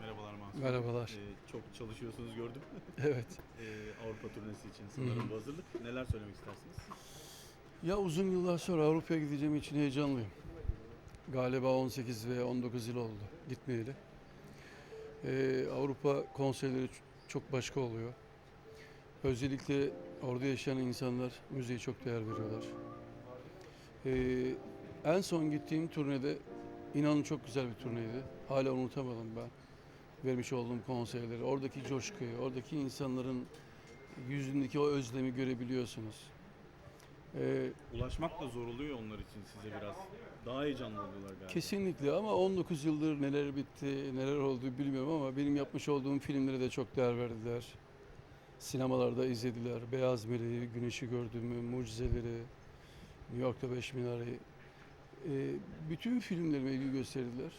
Merhabalar Mahsun. Merhabalar. Ee, çok çalışıyorsunuz gördüm. Evet. Ee, Avrupa turnesi için sanırım bu hazırlık. Neler söylemek istersiniz? Ya uzun yıllar sonra Avrupa'ya gideceğim için heyecanlıyım. Galiba 18 veya 19 yıl oldu gitmeyeli. Ee, Avrupa konserleri çok başka oluyor. Özellikle orada yaşayan insanlar müziğe çok değer veriyorlar. Ee, en son gittiğim turnede inanın çok güzel bir turneydi. Hala unutamadım ben. Vermiş olduğum konserleri, oradaki coşkuyu, oradaki insanların yüzündeki o özlemi görebiliyorsunuz. Ee, Ulaşmak da zor oluyor onlar için size biraz. Daha heyecanlı oluyorlar galiba. kesinlikle ama 19 yıldır neler bitti, neler oldu bilmiyorum ama benim yapmış olduğum filmlere de çok değer verdiler. Sinemalarda izlediler. Beyaz Meleği, Güneşi Gördüğümü, Mucizeleri, New York'ta Beş Minare'yi. Ee, bütün filmlerime ilgi gösterdiler.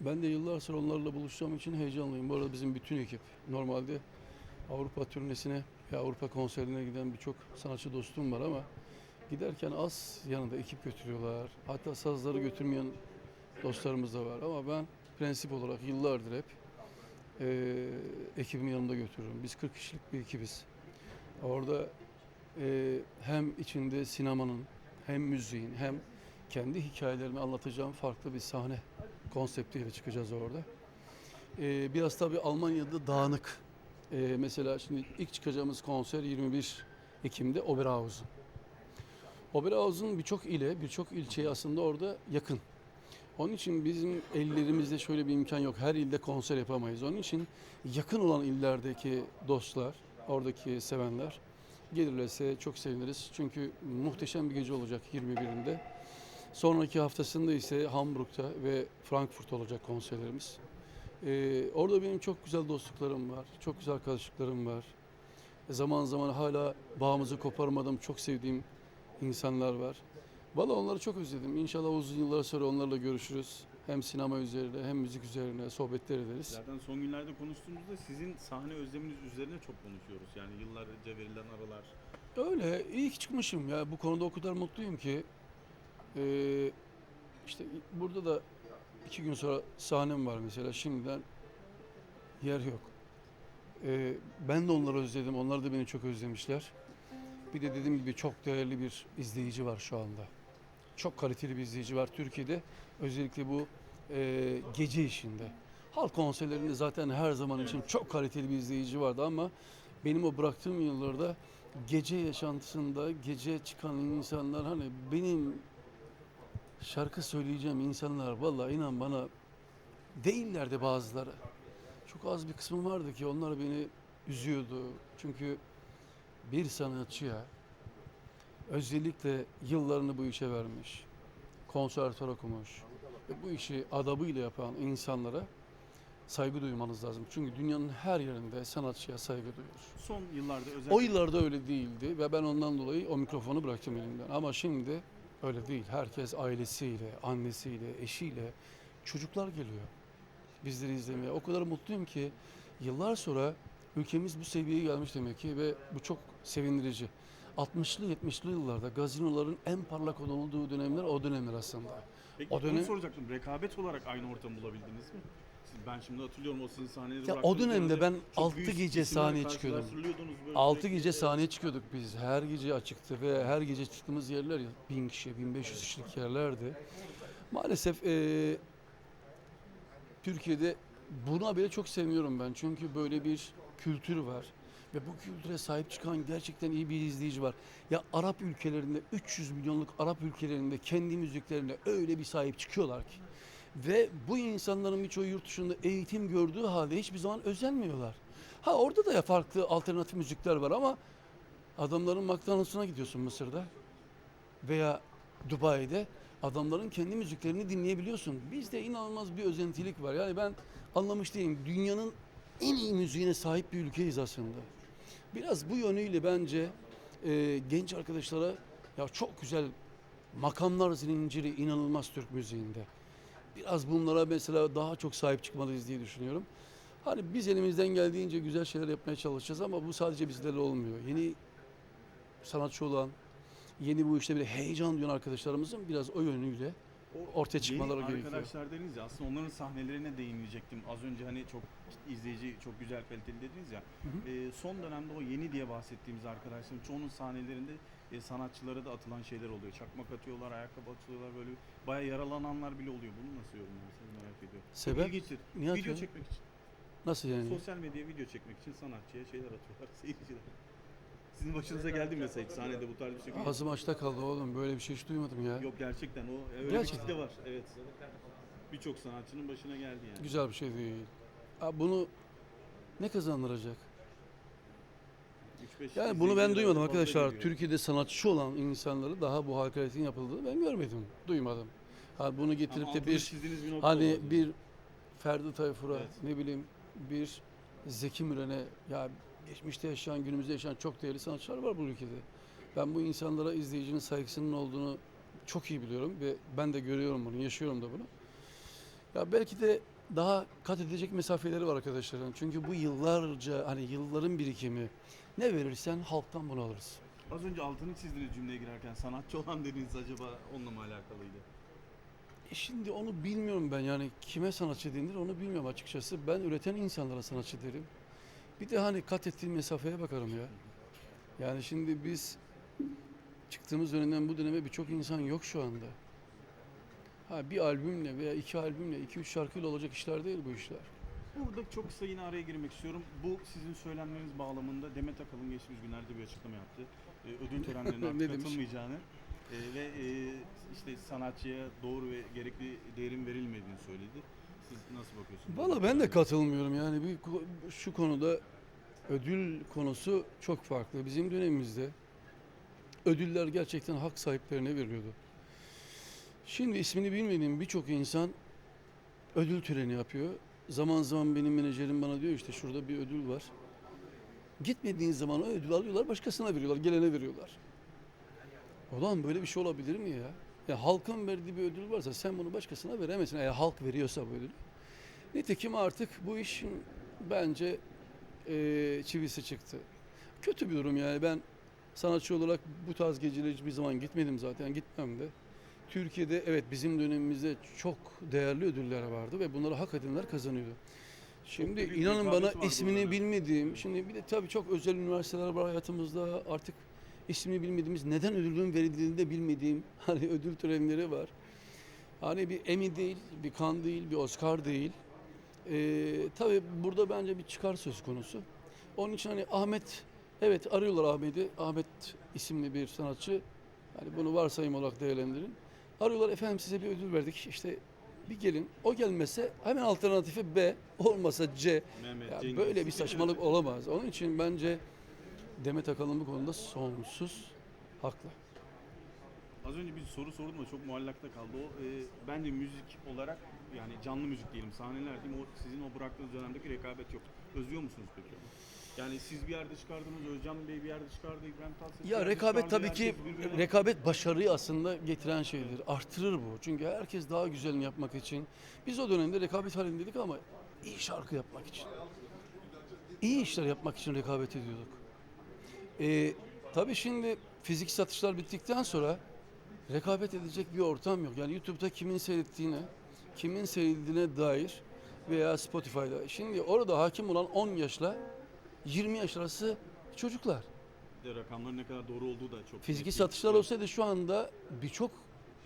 Ben de yıllar sonra onlarla buluşacağım için heyecanlıyım. Bu arada bizim bütün ekip normalde Avrupa turnesine ve Avrupa konserine giden birçok sanatçı dostum var ama giderken az yanında ekip götürüyorlar. Hatta sazları götürmeyen dostlarımız da var ama ben prensip olarak yıllardır hep eee ekibimi yanımda götürüyorum. Biz 40 kişilik bir ekibiz. Orada eee, hem içinde sinemanın hem müziğin hem kendi hikayelerimi anlatacağım farklı bir sahne konseptiyle çıkacağız orada. Eee, biraz tabii Almanya'da dağınık. Eee, mesela şimdi ilk çıkacağımız konser 21 Ekim'de Oberhausen. Oberhausen birçok ile, birçok ilçeye aslında orada yakın. Onun için bizim ellerimizde şöyle bir imkan yok. Her ilde konser yapamayız. Onun için yakın olan illerdeki dostlar, oradaki sevenler gelirlerse çok seviniriz. Çünkü muhteşem bir gece olacak 21'inde. Sonraki haftasında ise Hamburg'da ve Frankfurt olacak konserlerimiz. Ee, orada benim çok güzel dostluklarım var, çok güzel arkadaşlıklarım var. Zaman zaman hala bağımızı koparmadığım, çok sevdiğim insanlar var. Valla onları çok özledim. İnşallah uzun yıllar sonra onlarla görüşürüz. Hem sinema üzerine hem müzik üzerine sohbetler ederiz. Zaten son günlerde konuştuğumuzda sizin sahne özleminiz üzerine çok konuşuyoruz. Yani yıllarca verilen aralar. Öyle iyi ki çıkmışım ya. Bu konuda o kadar mutluyum ki. Ee, işte burada da iki gün sonra sahnem var mesela. Şimdiden yer yok. Ee, ben de onları özledim. Onlar da beni çok özlemişler. Bir de dediğim gibi çok değerli bir izleyici var şu anda. Çok kaliteli bir izleyici var Türkiye'de. Özellikle bu e, gece işinde. Halk konserlerinde zaten her zaman için çok kaliteli bir izleyici vardı ama benim o bıraktığım yıllarda gece yaşantısında gece çıkan insanlar hani benim şarkı söyleyeceğim insanlar vallahi inan bana değillerdi bazıları. Çok az bir kısmı vardı ki onlar beni üzüyordu. Çünkü bir sanatçıya özellikle yıllarını bu işe vermiş, konservatuar okumuş ve bu işi adabıyla yapan insanlara saygı duymanız lazım. Çünkü dünyanın her yerinde sanatçıya saygı duyuyor. Son yıllarda özellikle O yıllarda öyle değildi ve ben ondan dolayı o mikrofonu bıraktım elimden. Ama şimdi öyle değil. Herkes ailesiyle, annesiyle, eşiyle, çocuklar geliyor bizleri izlemeye. O kadar mutluyum ki yıllar sonra ülkemiz bu seviyeye gelmiş demek ki ve bu çok sevindirici. 60'lı 70'li yıllarda gazinoların en parlak olduğu dönemler o dönemler aslında. Peki O dönem- soracaktım. Rekabet olarak aynı ortamı bulabildiniz mi? Ben şimdi hatırlıyorum o sizin sahnenizi Ya o dönemde ben çok altı büyük gece isimlerle sahneye çıkıyordum. karşılaştırılıyordunuz böyle 6 sürekli. gece sahneye çıkıyorduk biz. Her gece açıktı ve her gece çıktığımız yerler ya 1000 kişi, 1500 kişilik yerlerdi. Maalesef eee, Türkiye'de buna bile çok sevmiyorum ben. Çünkü böyle bir kültür var. Ve bu kültüre sahip çıkan gerçekten iyi bir izleyici var. Ya Arap ülkelerinde 300 milyonluk Arap ülkelerinde kendi müziklerine öyle bir sahip çıkıyorlar ki. Ve bu insanların birçoğu yurt dışında eğitim gördüğü halde hiçbir zaman özenmiyorlar. Ha orada da ya farklı alternatif müzikler var ama adamların McDonald's'ına gidiyorsun Mısır'da veya Dubai'de adamların kendi müziklerini dinleyebiliyorsun. Bizde inanılmaz bir özentilik var. Yani ben anlamış değilim. Dünyanın en iyi müziğine sahip bir ülkeyiz aslında. Biraz bu yönüyle bence e, genç arkadaşlara ya çok güzel makamlar zinciri inanılmaz Türk müziğinde. Biraz bunlara mesela daha çok sahip çıkmalıyız diye düşünüyorum. Hani biz elimizden geldiğince güzel şeyler yapmaya çalışacağız ama bu sadece bizlerle olmuyor. Yeni sanatçı olan, yeni bu işte bir heyecan duyan arkadaşlarımızın biraz o yönüyle ortaya çıkmaları Yeni gerekiyor. arkadaşlar dediniz ya aslında onların sahnelerine değinecektim. Az önce hani çok izleyici, çok güzel kaliteli dediniz ya. hı. Ee, son dönemde o yeni diye bahsettiğimiz arkadaşların çoğunun sahnelerinde e, sanatçılara da atılan şeyler oluyor. Çakmak atıyorlar, ayakkabı atıyorlar böyle bayağı yaralananlar bile oluyor. Bunu nasıl yorumlarsınız merak ediyorum. Sebep? İlginçtir. Niye Video atıyor? çekmek için. Nasıl yani? Sosyal medyaya video çekmek için sanatçıya şeyler atıyorlar seyirciler. Sizin başınıza geldi mi mesela hiç sahnede bu tarz bir şey? Ağzım açta kaldı oğlum. Böyle bir şey hiç duymadım ya. Yok gerçekten o öyle Gerçekten. bir kitle var. Evet. Birçok sanatçının başına geldi yani. Güzel bir şey değil. Bunu ne kazandıracak? Yani bunu ben duymadım arkadaşlar. Türkiye'de sanatçı olan insanları daha bu hakaretin yapıldığını ben görmedim, duymadım. Ha bunu getirip de bir hani bir Ferdi Tayfur'a Evet. ne bileyim bir Zeki Müren'e ya geçmişte yaşayan günümüzde yaşayan çok değerli sanatçılar var bu ülkede. Ben bu insanlara izleyicinin saygısının olduğunu çok iyi biliyorum ve ben de görüyorum bunu, yaşıyorum da bunu. Ya belki de daha kat edecek mesafeleri var arkadaşların. Çünkü bu yıllarca hani yılların birikimi. Ne verirsen halktan bunu alırız. Az önce altını çizdiğiniz cümleye girerken sanatçı olan dediğiniz acaba onunla mı alakalıydı? E şimdi onu bilmiyorum ben yani kime sanatçı denir onu bilmiyorum açıkçası. Ben üreten insanlara sanatçı derim. Bir de hani kat ettiğim mesafeye bakarım ya. Yani şimdi biz çıktığımız dönemden bu döneme birçok insan yok şu anda. Ha bir albümle veya iki albümle, iki üç şarkıyla olacak işler değil bu işler. Burada çok kısa yine araya girmek istiyorum. Bu sizin söylemleriniz bağlamında Demet Akalın geçmiş günlerde bir açıklama yaptı. Ee, ödül törenlerine katılmayacağını e, ve e, işte sanatçıya doğru ve gerekli değerin verilmediğini söyledi. Siz nasıl bakıyorsunuz? Valla ben de katılmıyorum yani bir şu konuda ödül konusu çok farklı. Bizim dönemimizde ödüller gerçekten hak sahiplerine veriliyordu. Şimdi ismini bilmediğim birçok insan ödül töreni yapıyor. Zaman zaman benim menajerim bana diyor işte şurada bir ödül var. Gitmediğin zaman o ödülü alıyorlar başkasına veriyorlar, gelene veriyorlar. Ulan böyle bir şey olabilir mi ya? Ya halkın verdiği bir ödül varsa sen bunu başkasına veremezsin. Eğer halk veriyorsa bu ödülü. Nitekim artık bu işin bence eee, çivisi çıktı. Kötü bir durum yani ben sanatçı olarak bu tarz gecelere hiçbir zaman gitmedim zaten gitmem de. Türkiye'de evet bizim dönemimizde çok değerli ödüller vardı ve bunları hak edenler kazanıyordu. Şimdi inanın bana ismini dönem. bilmediğim, şimdi bir de tabii çok özel üniversiteler var hayatımızda artık ismini bilmediğimiz, neden ödülün verildiğini de bilmediğim hani ödül törenleri var. Hani bir Emmy değil, bir Cannes değil, bir Oscar değil. Ee, tabii burada bence bir çıkar söz konusu. Onun için hani Ahmet, evet arıyorlar Ahmet'i. Ahmet isimli bir sanatçı. Hani bunu varsayım olarak değerlendirin. Arıyorlar efendim size bir ödül verdik. İşte bir gelin. O gelmese hemen alternatifi B, olmasa C. Mehmet Ya Cengiz. böyle bir saçmalık olamaz. Onun için bence Demet Akalın bu konuda sonsuz haklı. Az önce bir soru sordum da çok muallakta kaldı. O e, bence müzik olarak yani canlı müzik diyelim sahneler diyeyim o sizin o bıraktığınız dönemdeki rekabet yok. Özlüyor musunuz peki? Yani siz bir yerde çıkardınız, Özcan Bey bir yerde çıkardı, İbrahim Tatlıses Ya rekabet tabii ki rekabet başarıyı aslında getiren şeydir. Artırır bu. Çünkü herkes daha güzelini yapmak için. Biz o dönemde rekabet halindeydik ama iyi şarkı yapmak için. iyi işler yapmak için rekabet ediyorduk. Ee, tabii şimdi fizik satışlar bittikten sonra rekabet edecek bir ortam yok. Yani YouTube'da kimin seyrettiğine, kimin seyredildiğine dair veya Spotify'da. Şimdi orada hakim olan 10 yaşla 20 yaş arası çocuklar. Bir de rakamların ne kadar doğru olduğu da çok Fiziki net. satışlar olsaydı şu anda birçok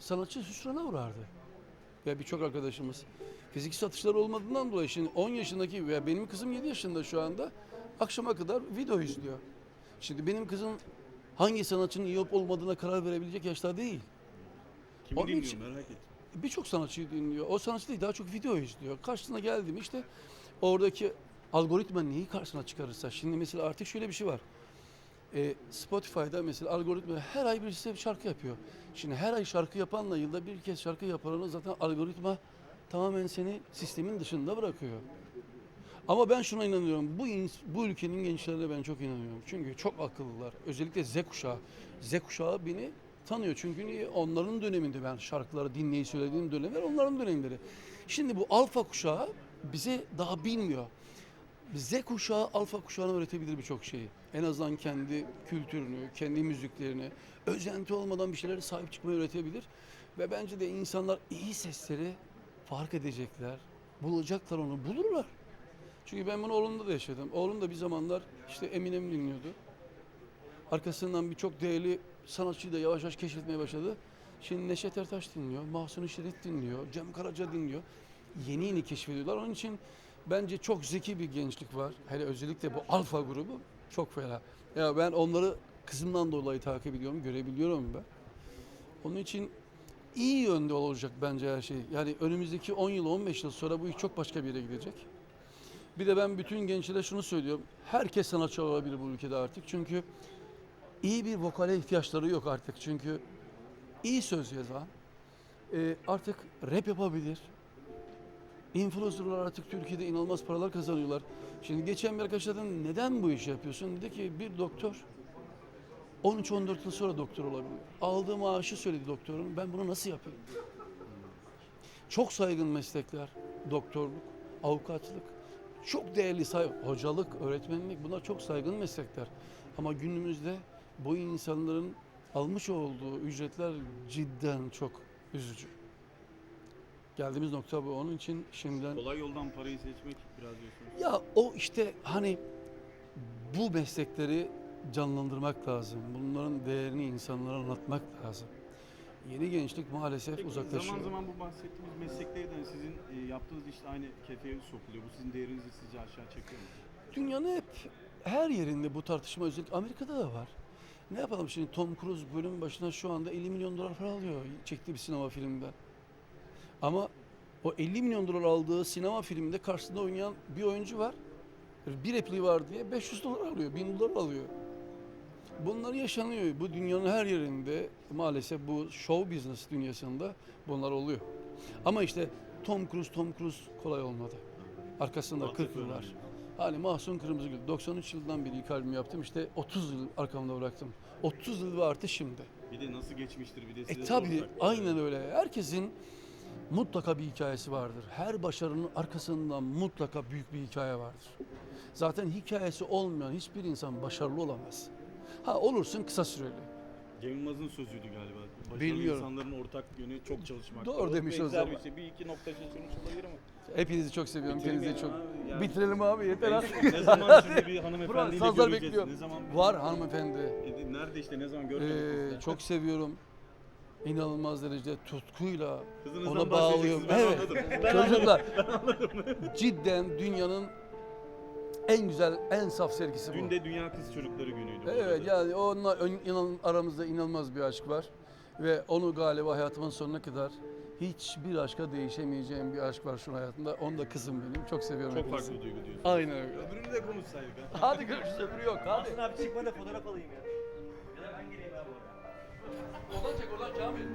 sanatçı hüsrana uğrardı. Ve birçok arkadaşımız. Fiziki satışlar olmadığından dolayı şimdi 10 yaşındaki veya benim kızım 7 yaşında şu anda akşama kadar video izliyor. Şimdi benim kızım hangi sanatçının iyi olup olmadığına karar verebilecek yaşta değil. Kimi Onun dinliyor için- merak ettim. Birçok sanatçıyı dinliyor. O sanatçı değil daha çok video izliyor. Karşısına geldim işte oradaki algoritma neyi karşısına çıkarırsa. Şimdi mesela artık şöyle bir şey var. E, Spotify'da mesela algoritma her ay birisi bir şarkı yapıyor. Şimdi her ay şarkı yapanla yılda bir kez şarkı yapanı zaten algoritma tamamen seni sistemin dışında bırakıyor. Ama ben şuna inanıyorum. Bu bu ülkenin gençlerine ben çok inanıyorum. Çünkü çok akıllılar. Özellikle Z kuşağı. Z kuşağı beni tanıyor. Çünkü niye? Onların döneminde ben şarkıları dinleyip söylediğim dönemler onların dönemleri. Şimdi bu alfa kuşağı bize daha bilmiyor. Z kuşağı alfa kuşağına öğretebilir birçok şeyi. En azından kendi kültürünü, kendi müziklerini, özenti olmadan bir şeylere sahip çıkmayı öğretebilir. Ve bence de insanlar iyi sesleri fark edecekler. Bulacaklar onu, bulurlar. Çünkü ben bunu oğlumda da yaşadım. Oğlum da bir zamanlar işte Eminem dinliyordu. Arkasından birçok değerli sanatçıyı da yavaş yavaş keşfetmeye başladı. Şimdi Neşet Ertaş dinliyor, Mahsuni Şerit dinliyor, Cem Karaca dinliyor. Yeni yeni keşfediyorlar. Onun için bence çok zeki bir gençlik var. Hele özellikle bu alfa grubu çok fena. Ya ben onları kızımdan dolayı takip ediyorum, görebiliyorum ben. Onun için iyi yönde olacak bence her şey. Yani önümüzdeki 10 yıl, 15 yıl sonra bu iş çok başka bir yere gidecek. Bir de ben bütün gençlere şunu söylüyorum. Herkes sanatçı olabilir bu ülkede artık. Çünkü iyi bir vokale ihtiyaçları yok artık. Çünkü iyi söz yazan e, artık rap yapabilir. Influencerlar artık Türkiye'de inanılmaz paralar kazanıyorlar. Şimdi geçen bir arkadaş neden bu işi yapıyorsun? Dedi ki bir doktor 13-14 yıl sonra doktor olabilir. Aldığı maaşı söyledi doktorun. Ben bunu nasıl yapayım? Çok saygın meslekler. Doktorluk, avukatlık. Çok değerli say hocalık, öğretmenlik bunlar çok saygın meslekler. Ama günümüzde bu insanların almış olduğu ücretler cidden çok üzücü. Geldiğimiz nokta bu. Onun için şimdiden Kolay yoldan parayı seçmek biraz diyorsunuz. ya o işte hani bu meslekleri canlandırmak lazım. Bunların değerini insanlara anlatmak lazım. Yeni gençlik maalesef Peki, uzaklaşıyor. Zaman zaman bu bahsettiğimiz mesleklerden sizin e, yaptığınız işte aynı kefeye sokuluyor. Bu sizin değerinizi sizce aşağı çekiyor mu? Dünyanın hep her yerinde bu tartışma özellikle Amerika'da da var. Ne yapalım şimdi Tom Cruise bölüm başına şu anda 50 milyon dolar para alıyor çektiği bir sinema filminden. Ama o 50 milyon dolar aldığı sinema filminde karşısında oynayan bir oyuncu var. Bir repliği var diye 500 dolar alıyor, 1000 dolar alıyor. Bunlar yaşanıyor. Bu dünyanın her yerinde maalesef bu show business dünyasında bunlar oluyor. Ama işte Tom Cruise, Tom Cruise kolay olmadı. Arkasında Altyapı 40 yıl var. Hani Mahsun Kırmızıgül 93 yıldan beri ilk albümü yaptım. İşte 30 yıl arkamda bıraktım. 30 yıl ve artı şimdi. Bir de nasıl geçmiştir bir de size E tabi sorsak. aynen öyle. Herkesin mutlaka bir hikayesi vardır. Her başarının arkasında mutlaka büyük bir hikaye vardır. Zaten hikayesi olmayan hiçbir insan başarılı olamaz. Ha olursun kısa süreli. Cem Yılmaz'ın sözüydü galiba. Başarılı Bilmiyorum. insanların ortak yönü çok çalışmak. Doğru demiş o zaman. Bir, şey. bir iki nokta şey sonuç olabilir ama. Hepinizi çok seviyorum. Kendinize çok. yani. Bitirelim abi yeter ha. ne zaman şimdi bir Burak hanımefendiyle sazlar göreceğiz? bekliyor. Ne zaman? Var hanımefendi. E, Nerede işte ne zaman görmüyoruz? Ee, çok seviyorum. İnanılmaz derecede tutkuyla Kızınızdan ona bağlıyım. bahsedeceksiniz, ben Evet. anladım. Ben anladım. Çocuklar cidden dünyanın en güzel, en saf sergisi bu. Dün de Dünya Kız Çocukları Günü'ydü. bu Evet arada. yani onunla ön- inan, aramızda inanılmaz bir aşk var. Ve onu galiba hayatımın sonuna kadar hiçbir aşka değişemeyeceğim bir aşk var şu an hayatımda. Onu da kızım benim. Çok seviyorum Çok hepinizi. farklı bir duygu diyorsun. Aynen öyle. Öbürünü de konuşsaydık ha. Hadi görüşürüz. Öbürü yok. Hadi. Hasan abi çıkma da fotoğraf alayım ya. jump it.